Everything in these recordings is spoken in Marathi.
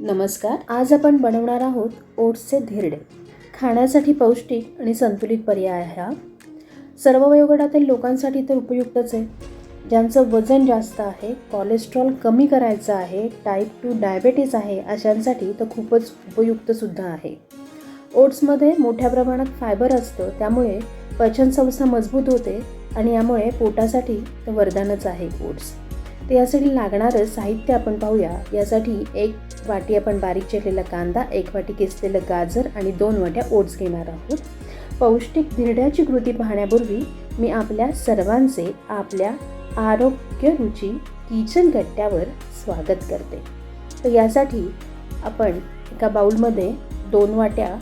नमस्कार आज आपण बनवणार आहोत ओट्सचे धिरडे. खाण्यासाठी पौष्टिक आणि संतुलित पर्याय हा. सर्व वयोगटातील लोकांसाठी तर उपयुक्तच आहे. ज्यांचं वजन जास्त आहे कोलेस्ट्रॉल कमी करायचं आहे टाईप टू डायबेटीस आहे अशांसाठी तर खूपच उपयुक्तसुद्धा आहे. ओट्समध्ये मोठ्या प्रमाणात फायबर असतं त्यामुळे पचनसंस्था मजबूत होते आणि यामुळे पोटासाठी तर वरदानच आहे ओट्स. तर यासाठी लागणारं साहित्य आपण पाहूया. यासाठी एक वाटी आपण बारीक चिरलेला कांदा एक वाटी किसलेलं गाजर आणि दोन वाट्या ओट्स घेणार आहोत. पौष्टिक धिरड्याची कृती पाहण्यापूर्वी मी आपल्या सर्वांचे आपल्या आरोग्य रुची किचन गट्ट्यावर स्वागत करते. तर यासाठी आपण एका बाऊलमध्ये दोन वाट्या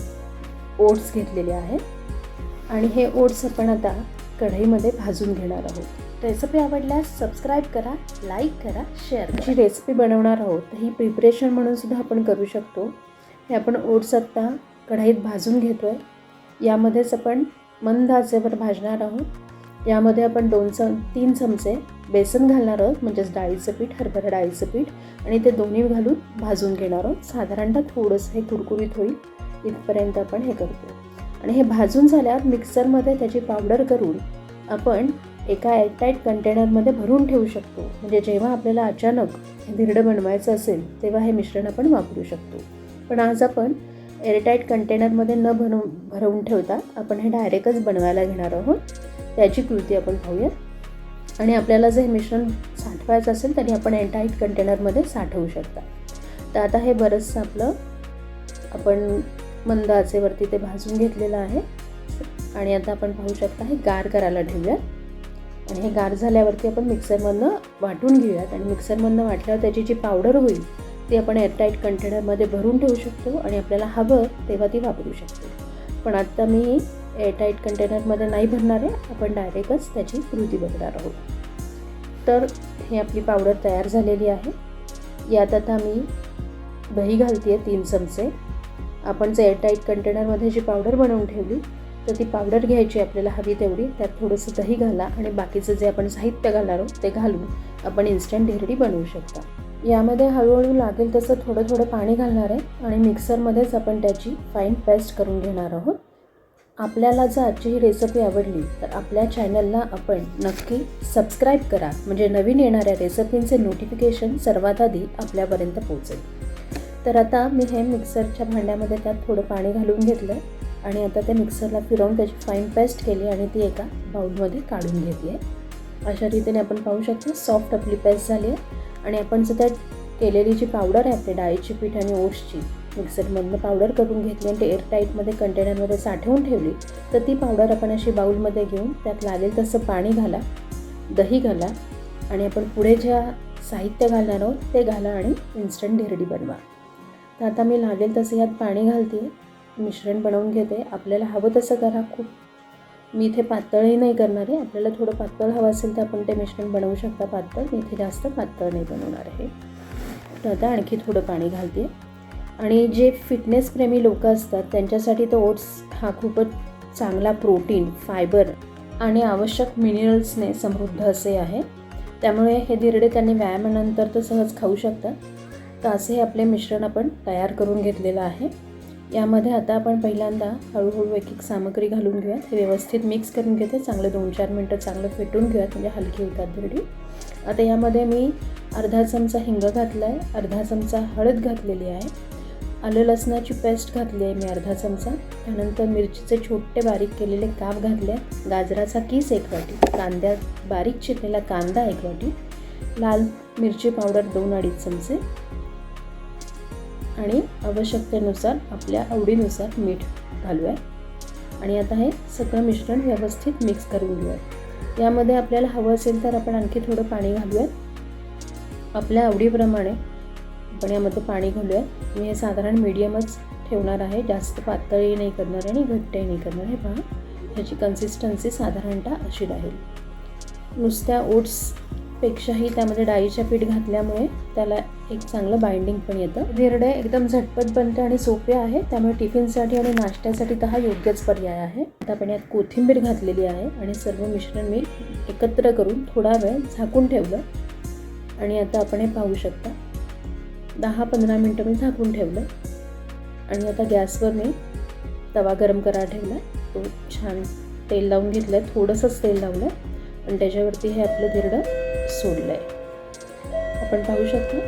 ओट्स घेतलेले आहेत आणि हे ओट्स आपण आता कढईमध्ये भाजून घेणार आहोत. रेसिपी आवडल्यास सबस्क्राईब करा लाईक करा शेअर करा. जी रेसिपी बनवणार आहोत ही प्रिपरेशन म्हणून सुद्धा आपण करू शकतो. हे आपण ओट्स आत्ता कढईत भाजून घेतो आहे यामध्येच आपण मंद आचेवर भाजणार आहोत. यामध्ये आपण दोन चम तीन चमचे बेसन घालणार आहोत म्हणजेच डाळीचं पीठ हरभरा डाळीचं पीठ. आणि ते दोन्ही घालून भाजून घेणार आहोत. साधारणतः थोडंसं हे कुरकुरीत होईल. इथपर्यंत आपण हे करतो आणि हे भाजून झाल्यावर मिक्सरमध्ये त्याची पावडर करून आपण एका एअरटाईट कंटेनरमध्ये भरून ठेवू शकतो. म्हणजे जेव्हा आपल्याला अचानक हे धिरडं बनवायचं असेल तेव्हा हे मिश्रण आपण वापरू शकतो. पण आज आपण एअरटाईट कंटेनरमध्ये न बनवून भरवून ठेवता आपण हे डायरेक्टच बनवायला घेणार आहोत. त्याची कृती आपण पाहूया. आणि आपल्याला जर हे मिश्रण साठवायचं असेल तरी आपण एअरटाईट कंटेनरमध्ये साठवू शकता. तर आता हे बरंचसं आपलं आपण मंद आचेवरती ते भाजून घेतलेलं आहे. आणि आता आपण पाहू शकता हे गार करायला ठेवूया. आणि हे गार झाल्यावरती आपण मिक्सरमधनं वाटून घेऊयात. आणि मिक्सरमधनं वाटल्यावर त्याची जी पावडर होईल ती आपण एअरटाईट कंटेनरमध्ये भरून ठेवू शकतो आणि आपल्याला हवं तेव्हा ती वापरू शकतो. पण आत्ता मी एअरटाईट कंटेनरमध्ये नाही भरणार आहे आपण डायरेक्टच त्याची कृती बघणार आहोत. तर ही आपली पावडर तयार झालेली आहे. यात आता मी दही घालते आहे तीन चमचे. आपण जे एअरटाईट कंटेनरमध्ये जी पावडर बनवून ठेवली तर ती पावडर घ्यायची आपल्याला हवी तेवढी त्यात थोडंसं दही घाला आणि बाकीचं जे आपण साहित्य घालणार आहोत ते घालून आपण इन्स्टंट ढेरडी बनवू शकता. यामध्ये हळूहळू लागेल तसं थोडं थोडं पाणी घालणार आहे आणि मिक्सरमध्येच आपण त्याची फाईन पेस्ट करून घेणार आहोत. आपल्याला जर आजची ही रेसिपी आवडली तर आपल्या चॅनलला आपण नक्की सबस्क्राईब करा. म्हणजे नवीन येणाऱ्या रेसिपींचे नोटिफिकेशन सर्वात आधी आपल्यापर्यंत पोहोचेल. तर आता मी हे मिक्सरच्या भांड्यामध्ये त्यात थोडं पाणी घालून घेतलं आहे आणि आता त्या मिक्सरला फिरवून त्याची फाईन पेस्ट केली आणि ती एका बाउलमध्ये काढून घेतली आहे. अशा रीतीने आपण पाहू शकतो सॉफ्ट आपली पेस्ट झाली आहे. आणि आपण जर त्यात केलेली जी पावडर आहे आपली डाळीची पीठ आणि ओसची मिक्सरमधनं पावडर करून घेतली आणि ते एअरटाईटमध्ये कंटेनरमध्ये साठवून ठेवली तर ती पावडर आपण अशी बाउलमध्ये घेऊन त्यात लागेल तसं पाणी घाला दही घाला आणि आपण पुढे ज्या साहित्य घालणार आहोत ते घाला आणि इन्स्टंट ढेरडी बनवा. तर आता मी लागेल तसं यात पाणी घालते. मिश्रण बनवून घेते. आपल्याला हवं तसं करा. खूप मी इथे पातळही नाही करणार आहे. आपल्याला थोडं पातळ हवं असेल तर आपण ते मिश्रण बनवू शकता पातळ. मी इथे जास्त पातळ नाही बनवणार आहे. तर आता आणखी थोडं पाणी घालते. आणि जे फिटनेसप्रेमी लोक असतात त्यांच्यासाठी तर ओट्स हा खूपच चांगला प्रोटीन फायबर आणि आवश्यक मिनरल्सने समृद्ध असे आहे. त्यामुळे हे धिरडे त्यांनी व्यायामानंतर तर सहज खाऊ शकतात. तर असे हे आपले मिश्रण आपण तयार करून घेतलेलं आहे. यामध्ये आता आपण पहिल्यांदा हळूहळू एक एक सामग्री घालून घेऊयात. हे व्यवस्थित मिक्स करून घेते. चांगलं दोन चार मिनटं चांगलं फेटून घेऊयात. म्हणजे हलकी होतात धिरडी आता यामध्ये मी अर्धा चमचा हिंग घातला आहे अर्धा चमचा हळद घातलेली आहे. आलं लसणाची पेस्ट घातली आहे मी अर्धा चमचा. त्यानंतर मिरचीचे छोटे बारीक केलेले काप घातले गाजराचा किस एक वाटी. कांद्या बारीक चिरलेला कांदा एक वाटी. लाल मिरची पावडर दोन अडीच चमचे. आणि आवश्यकतेनुसार आपल्या आवडीनुसार मीठ घालूया आणि आता हे सगळं मिश्रण व्यवस्थित मिक्स करून घेऊया यामध्ये आपल्याला हवं असेल तर आपण आणखी थोडं पाणी घालूयात. आपल्या आवडीप्रमाणे आपण यामध्ये पाणी घालूया मी हे साधारण मीडियमच ठेवणार आहे. जास्त पातळही नाही करणार आणि घट्टही नाही करणार. हे पहा ह्याची कन्सिस्टन्सी साधारणतः अशी राहील. नुसत्या ओट्स पेक्षाही त्यामध्ये डाळीच्या पीठ घातल्यामुळे त्याला एक चांगलं बाइंडिंग पण येतं. धिरडे एकदम झटपट बनते आणि सोपे आहे त्यामुळे टिफिनसाठी आणि नाश्त्यासाठी तर हा योग्यच पर्याय आहे. आता आपण यात कोथिंबीर घातलेली आहे आणि सर्व मिश्रण मी एकत्र करून थोडा वेळ झाकून ठेवलं. आणि आता आपण हे पाहू शकता. दहा पंधरा मिनटं मी झाकून ठेवलं. आणि आता गॅसवर मी तवा गरम करा ठेवला. तो छान तेल लावून घेतलं आहे थोडंसंच तेल लावलं आहे आणि त्याच्यावरती हे आपलं धिरडं सोडलं आहे आपण पाहू शकतो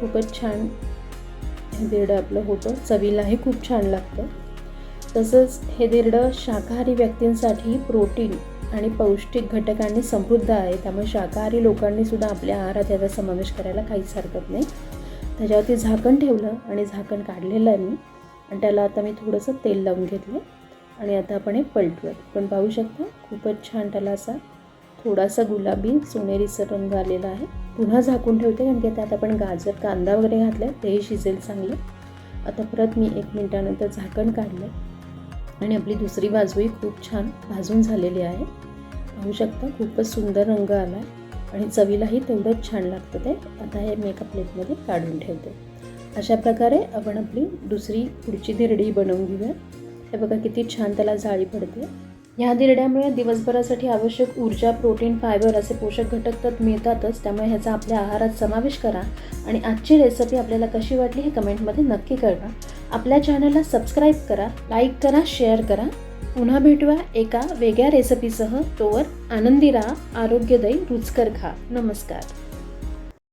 खूपच छान हे धिरडं आपलं होतं. चवीलाही खूप छान लागतं. तसंच हे धिरडं शाकाहारी व्यक्तींसाठी प्रोटीन आणि पौष्टिक घटकांनी समृद्ध आहे. त्यामुळे शाकाहारी लोकांनी सुद्धा आपल्या आहारात याचा समावेश करायला काहीच हरकत नाही. त्याच्यावरती झाकण ठेवलं आणि झाकण काढलेलं आहे मी. आणि त्याला आता मी थोडंसं तेल लावून घेतलं. आणि आता आपण हे पलटूयात. पण पाहू शकता खूपच छान त्याला असा थोडासा गुलाबी सोनेरीचा रंग आलेला आहे. पुन्हा झाकून ठेवते कारण की त्यात आपण गाजर कांदा वगैरे घातला आहे तेही शिजेल चांगलं. आता परत मी एक मिनटानंतर झाकण काढलं आणि आपली दुसरी बाजूही खूप छान भाजून झालेली आहे. पाहू शकता खूपच सुंदर रंग आला आहे आणि चवीलाही तेवढंच छान लागतं ते. आता हे मी एका प्लेटमध्ये काढून ठेवते. अशा प्रकारे आपण आपली दुसरी पुढची धिरडी बनवून घेऊया. हे बघा किती छान त्याला जाळी पडते. ह्या दिरड्यामुळे दिवसभरासाठी आवश्यक ऊर्जा प्रोटीन फायबर असे पोषक घटक तर मिळतातच. त्यामुळे ह्याचा आपल्या आहारात समावेश करा आणि आजची रेसिपी आपल्याला कशी वाटली हे कमेंटमध्ये नक्की कळवा. आपल्या चॅनलला सबस्क्राईब करा लाईक करा शेअर करा. पुन्हा भेटूया एका वेगळ्या रेसिपीसह तोवर आनंदी राहा आरोग्यदायी रुचकर खा नमस्कार.